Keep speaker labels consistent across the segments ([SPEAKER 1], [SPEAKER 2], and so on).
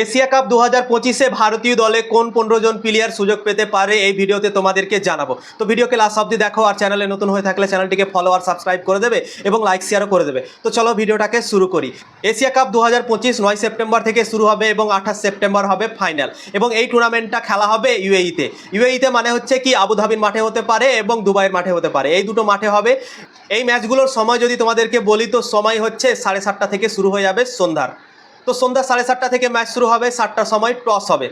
[SPEAKER 1] Asia cup দু হাজার পঁচিশে ভারতীয় দলে কোন পনেরো জন প্লেয়ার সুযোগ পেতে পারে, এই ভিডিওতে তোমাদেরকে জানাব। তো ভিডিওকে লাস্ট অব্দি দেখো, আর চ্যানেলে নতুন হয়ে থাকলে চ্যানেলটিকে ফলো আর সাবস্ক্রাইব করে দেবে এবং লাইক শেয়ারও করে দেবে। তো চলো ভিডিওটাকে শুরু করি। এশিয়া কাপ দু হাজার পঁচিশ নয় সেপ্টেম্বর থেকে শুরু হবে এবং আঠাশ সেপ্টেম্বর হবে ফাইনাল এবং এই টুর্নামেন্টটা খেলা হবে ইউএইতে ইউএইতে মানে হচ্ছে কি, আবুধাবির মাঠে হতে পারে এবং দুবাইয়ের মাঠে হতে পারে। এই দুটো মাঠে হবে। এই ম্যাচগুলোর সময় যদি তোমাদেরকে বলি, তো সময় হচ্ছে সাড়ে সাতটা থেকে শুরু হয়ে যাবে সন্ধ্যার। তো সন্ধ্যা সাড়ে সাতটা থেকে ম্যাচ শুরু হবে, সাতটার সময় টস হবে।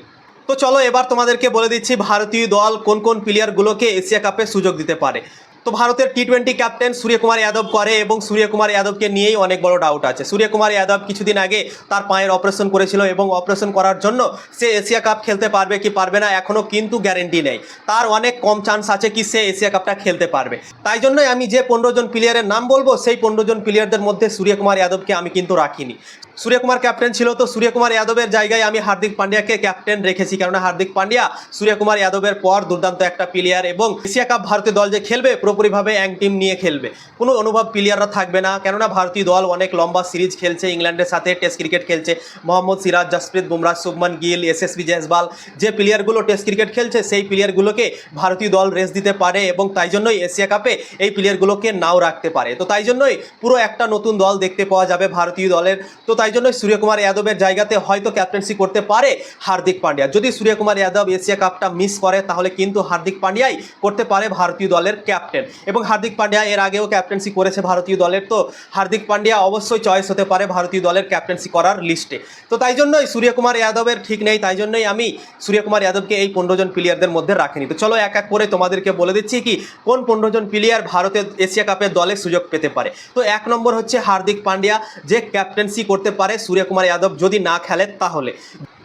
[SPEAKER 1] তো চলো এবার তোমাদেরকে বলে দিচ্ছি, ভারতীয় দল কোন কোন প্লেয়ারগুলোকে এশিয়া কাপে সুযোগ দিতে পারে। তো ভারতের T twenty captain Suryakumar Yadav করে এবং সূর্যকুমার যাদবকে নিয়েই অনেক বড় ডাউট আছে। সূর্যকুমার যাদব কিছুদিন আগে তার পায়ের অপারেশন করেছিল এবং অপারেশন করার জন্য সে এশিয়া কাপ খেলতে পারবে কি পারবে না এখনও কিন্তু গ্যারেন্টি নেই। তার অনেক কম চান্স আছে কি সে এশিয়া কাপটা খেলতে পারবে। তাই জন্যই আমি যে পনেরো জন প্লেয়ারের নাম বলব, সেই পনেরো জন প্লেয়ারদের মধ্যে সূর্যকুমার যাদবকে আমি কিন্তু রাখিনি। সূর্যকুমার ক্যাপ্টেন ছিল তো সূর্যকুমার যাদবের জায়গায় আমি হার্দিক পান্ডিয়াকে ক্যাপ্টেন রেখেছি। কেননা হার্দিক পান্ডিয়া সূর্যকুমার যাদবের পর দুর্দান্ত একটা প্লেয়ার এবং এশিয়া কাপ ভারতীয় দল যে খেলবে, পুরোপুরিভাবে এক টিম নিয়ে খেলবে। কোনো অনুভব প্লেয়াররা থাকবে না, কেননা ভারতীয় দল অনেক লম্বা সিরিজ খেলছে, ইংল্যান্ডের সাথে টেস্ট ক্রিকেট খেলছে। মোহাম্মদ সিরাজ, জাসপ্রীত বুমরাহ, শুভমান গিল এস এসএসবি জয়সওয়াল যে প্লেয়ারগুলো টেস্ট ক্রিকেট খেলছে, সেই প্লেয়ারগুলোকে ভারতীয় দল রেস্ট দিতে পারে এবং তাই জন্যই এশিয়া কাপে এই প্লেয়ারগুলোকে নাও রাখতে পারে। তো তাই জন্যই পুরো একটা নতুন দল দেখতে পাওয়া যাবে ভারতীয় দলের। তো তাই জন্যই সূর্যকুমার যাদবের জায়গাতে হয়তো ক্যাপ্টেন্সি করতে পারে হার্দিক পান্ডিয়া। যদি সূর্যকুমার যাদব এশিয়া কাপটা মিস করে, তাহলে কিন্তু হার্দিক পান্ডিয়াই করতে পারে ভারতীয় দলের ক্যাপ্টেন এবং হার্দিক পান্ডিয়া এর আগেও ক্যাপ্টেন্সি করেছে ভারতীয় দলের, তো হার্দিক পান্ডিয়া অবশ্যই চয়েস হতে পারে ভারতীয় দলের ক্যাপ্টেন্সি করার লিস্টে তো তাই জন্যই সূর্যকুমার যাদবের ঠিক নেই তাই জন্যই আমি সূর্যকুমার যাদবকে এই পনেরো জন প্লেয়ারদের মধ্যে রাখিনি। তো চলো এক এক করে তোমাদেরকে বলে দিচ্ছি কি, কোন পনেরো জন প্লেয়ার ভারতের এশিয়া কাপের দলে সুযোগ পেতে পারে? তো এক নম্বর হচ্ছে হার্দিক পান্ডিয়া, যে ক্যাপ্টেন্সি করতে পারে সূর্যকুমার যাদব যদি না খেলে তাহলে।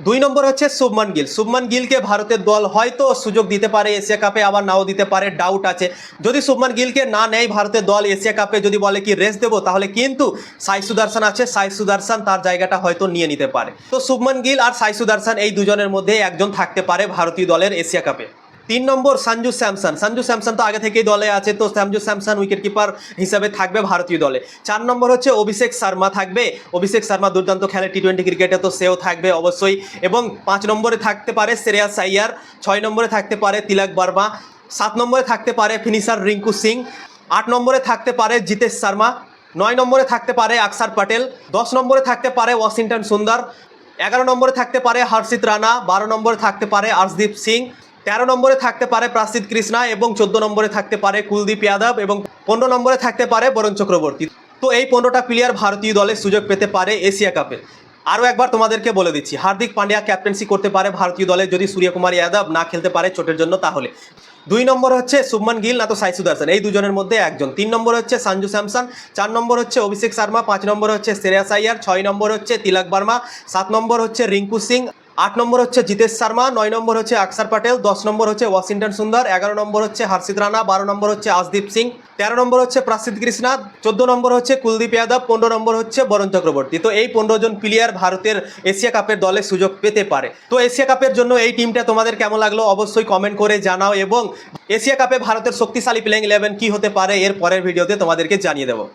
[SPEAKER 1] দুই নম্বর হচ্ছে শুভমান গিল। শুভমান গিলকে ভারতের দল হয়তো সুযোগ দিতে পারে এশিয়া কাপে, আবার নাও দিতে পারে ডাউট আছে। যদি শুভমান গিলকে না নেয় ভারতের দল এশিয়া কাপে, যদি বলে কি রেস্ট দেবো, তাহলে কিন্তু সাই সুদর্শন আছে। সাই সুদর্শন তার জায়গাটা হয়তো নিয়ে নিতে পারে। তো শুভমান গিল আর সাই সুদর্শন এই দুজনের মধ্যে একজন থাকতে পারে ভারতীয় দলের এশিয়া কাপে। তিন নম্বর সঞ্জু স্যামসন। সঞ্জু স্যামসন তো আগে থেকেই দলে আছে, তো সঞ্জু স্যামসন উইকেট কিপার হিসাবে থাকবে ভারতীয় দলে। চার নম্বর হচ্ছে অভিষেক শর্মা থাকবে। অভিষেক শর্মা দুর্দান্ত খেলে টি টোয়েন্টি ক্রিকেটে তো সেও থাকবে অবশ্যই। এবং পাঁচ নম্বরে থাকতে পারে শ্রেয়া সাইয়ার ছয় নম্বরে থাকতে পারে তিলক বর্মা, সাত নম্বরে থাকতে পারে ফিনিশার রিঙ্কু সিং, আট নম্বরে থাকতে পারে জিতেশ শর্মা, নয় নম্বরে থাকতে পারে আকসার পটেল, দশ নম্বরে থাকতে পারে ওয়াশিংটন সুন্দর, এগারো নম্বরে থাকতে পারে হর্ষিত রানা, বারো নম্বরে থাকতে পারে আর্শদীপ সিং তেরো নম্বরে থাকতে পারে প্রাসিদ কৃষ্ণা এবং চোদ্দ নম্বরে থাকতে পারে কুলদীপ যাদব এবং পনেরো নম্বরে থাকতে পারে বরুণ চক্রবর্তী। তো এই পনেরোটা প্লেয়ার ভারতীয় দলে সুযোগ পেতে পারে এশিয়া কাপে। আরও একবার তোমাদেরকে বলে দিচ্ছি, হার্দিক পান্ডিয়া ক্যাপ্টেন্সি করতে পারে ভারতীয় দলে যদি সূর্যকুমার যাদব না খেলতে পারে চোটের জন্য তাহলে। দুই নম্বর হচ্ছে শুভমান গিল না তো সাই সুদর্শন এই দুজনের মধ্যে একজন। তিন নম্বর হচ্ছে সঞ্জু স্যামসন, চার নম্বর হচ্ছে অভিষেক শর্মা, পাঁচ নম্বর হচ্ছে শ্রেয়াস আইয়ার ছয় নম্বর হচ্ছে তিলক বর্মা, সাত নম্বর হচ্ছে রিঙ্কু সিং আট নম্বর হচ্ছে জিতেশ শর্মা, নয় নম্বর হচ্ছে আকসার পটেল, দশ নম্বর হচ্ছে ওয়াশিংটন সুন্দর, এগারো নম্বর হচ্ছে হর্ষিত রানা, বারো নম্বর হচ্ছে আশদীপ সিং, তেরো নম্বর হচ্ছে প্রাসিদ কৃষ্ণা, চোদ্দ নম্বর হচ্ছে কুলদীপ যাদব, পনেরো নম্বর হচ্ছে বরুণ চক্রবর্তী। তো এই পনেরো জন প্লেয়ার ভারতের এশিয়া কাপের দলে সুযোগ পেতে পারে। তো এশিয়া কাপের জন্য এই টিমটা তোমাদের কেমন লাগল অবশ্যই কমেন্ট করে জানাও এবং এশিয়া কাপে ভারতের শক্তিশালী প্লেইং ইলেভেন কি হতে পারে এর পরের ভিডিওতে তোমাদেরকে জানিয়ে দেবো।